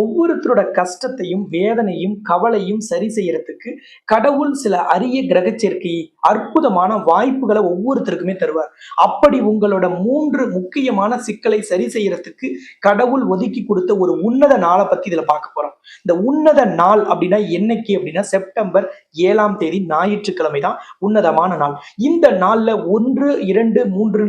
ஒவ்வொருத்தரோட கஷ்டத்தையும் வேதனையும் கவலையும் சரி செய்யறதுக்கு கடவுள் சில அரிய கிரக சேர்க்கை அற்புதமான வாய்ப்புகளை ஒவ்வொருத்தருக்குமே தருவார். அப்படி உங்களோட மூன்று முக்கியமான சிக்கலை சரி செய்யறதுக்கு கடவுள் ஒதுக்கி கொடுத்த ஒரு உன்னத நாளை பத்தி இதுல பார்க்க போறோம். இந்த உன்னத நாள் அப்படின்னா என்னைக்கு அப்படின்னா செப்டம்பர் ஏழாம் தேதி ஞாயிற்றுக்கிழமை தான் உன்னதமான நாள். இந்த நாள்ல ஒன்று இரண்டு மூன்று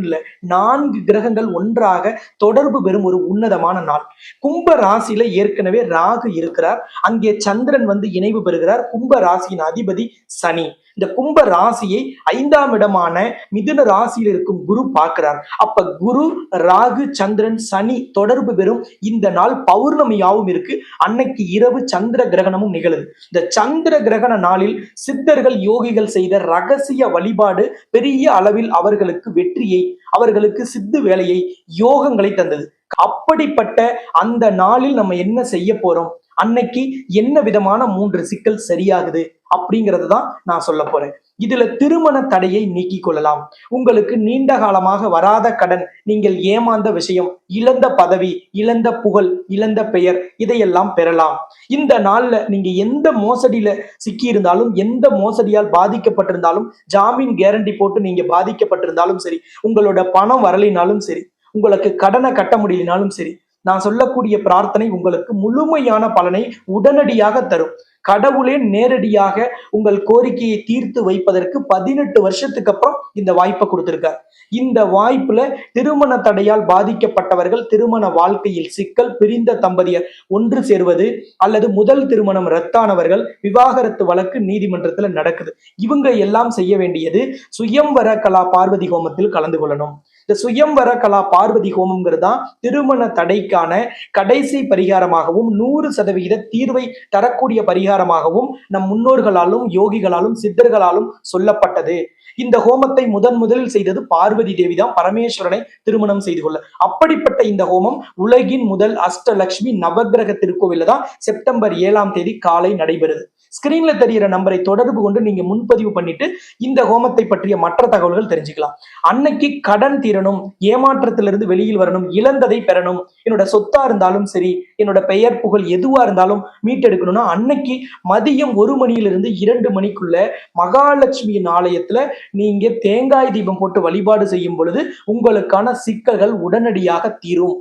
நான்கு கிரகங்கள் ஒன்றாக தொடர்பு பெறும் ஒரு உன்னதமான நாள். கும்ப ராசியில ஏற்கனவே ராகு இருக்கிறார். அங்கே சந்திரன் வந்து இணைவு பெறுகிறார். கும்ப ராசியின் அதிபதி சனி. இந்த கும்ப ராசியை ஐந்தாம் இடமான மிதுன ராசியில் இருக்கும் குரு பார்க்கிறார். அப்ப குரு ராகு சந்திரன் சனி தொடர்பு பெறும் இந்த நாள் பௌர்ணமியாவும் இருக்கு. அன்னைக்கு இரவு சந்திர கிரகணமும் நிகழுது. இந்த சந்திர கிரகண நாளில் சித்தர்கள் யோகிகள் செய்த ரகசிய வழிபாடு பெரிய அளவில் அவர்களுக்கு வெற்றியை அவர்களுக்கு சித்து வேலையை யோகங்களை தந்தது. அப்படிப்பட்ட அந்த நாளில் நம்ம என்ன செய்ய போறோம்? அன்னைக்கு என்ன விதமான மூன்று சிக்கல் சரியாகுது? அப்படிங்கறது தான் நான் சொல்ல போறேன். இதுல திருமண தடையை நீக்கிக் கொள்ளலாம். உங்களுக்கு நீண்ட காலமாக வராத கடன் நீங்கள் ஏமாந்த விஷயம் இழந்த பதவி இழந்த புகழ் இழந்த பெயர் இதையெல்லாம் பெறலாம். இந்த நாள்ல நீங்க எந்த மோசடியில சிக்கி இருந்தாலும் எந்த மோசடியால் பாதிக்கப்பட்டிருந்தாலும் ஜாமீன் கேரண்டி போட்டு நீங்க பாதிக்கப்பட்டிருந்தாலும் சரி உங்களோட பணம் வரலினாலும் சரி உங்களுக்கு கடனை கட்ட முடியலனாலும் சரி நான் சொல்லக்கூடிய பிரார்த்தனை உங்களுக்கு முழுமையான பலனை உடனடியாக தரும். கடவுளே நேரடியாக உங்கள் கோரிக்கையை தீர்த்து வைப்பதற்கு பதினெட்டு வருஷத்துக்கு அப்புறம் இந்த வாய்ப்பை கொடுத்திருக்கார். இந்த வாய்ப்புல திருமண தடையால் பாதிக்கப்பட்டவர்கள் திருமண வாழ்க்கையில் சிக்கல் பிரிந்த தம்பதியர் ஒன்று சேர்வது அல்லது முதல் திருமணம் ரத்தானவர்கள் விவாகரத்து வழக்கு நீதிமன்றத்துல நடக்குது. இவங்க எல்லாம் செய்ய வேண்டியது சுயம்வர கலா பார்வதி ஹோமத்தில் கலந்து கொள்ளணும். இந்த சுயம்வர கலா பார்வதி ஹோமம்ங்கிறது தான் திருமண தடைக்கான கடைசி பரிகாரமாகவும் நூறு சதவிகித தீர்வை தரக்கூடிய பரிகாரமாகவும் நம் முன்னோர்களாலும் யோகிகளாலும் சித்தர்களாலும் சொல்லப்பட்டது. இந்த ஹோமத்தை முதன் முதலில் செய்தது பார்வதி தேவி தான். பரமேஸ்வரனை திருமணம் செய்து கொள்ள. அப்படிப்பட்ட இந்த ஹோமம் உலகின் முதல் அஷ்டலட்சுமி நவகிரக திருக்கோவில தான் செப்டம்பர் ஏழாம் தேதி காலை நடைபெறுது. ஸ்கிரீன்ல தெரியிற நம்பரை தொடர்பு கொண்டு நீங்க முன்பதிவு பண்ணிட்டு இந்த ஹோமத்தை பற்றிய மற்ற தகவல்கள் தெரிஞ்சுக்கலாம். அன்னைக்கு கடன் தீரணும் ஏமாற்றத்திலிருந்து வெளியில் வரணும் இழந்ததை பெறணும். என்னோட சொத்தா இருந்தாலும் சரி என்னோட பெயர் புகழ் எதுவா இருந்தாலும் மீட்டெடுக்கணும்னா அன்னைக்கு மதியம் ஒரு மணியிலிருந்து இரண்டு மணிக்குள்ள மகாலட்சுமியின் ஆலயத்துல நீங்க தேங்காய் தீபம் போட்டு வழிபாடு செய்யும் பொழுது உங்களுக்கான சிக்கல்கள் உடனடியாக தீரும்.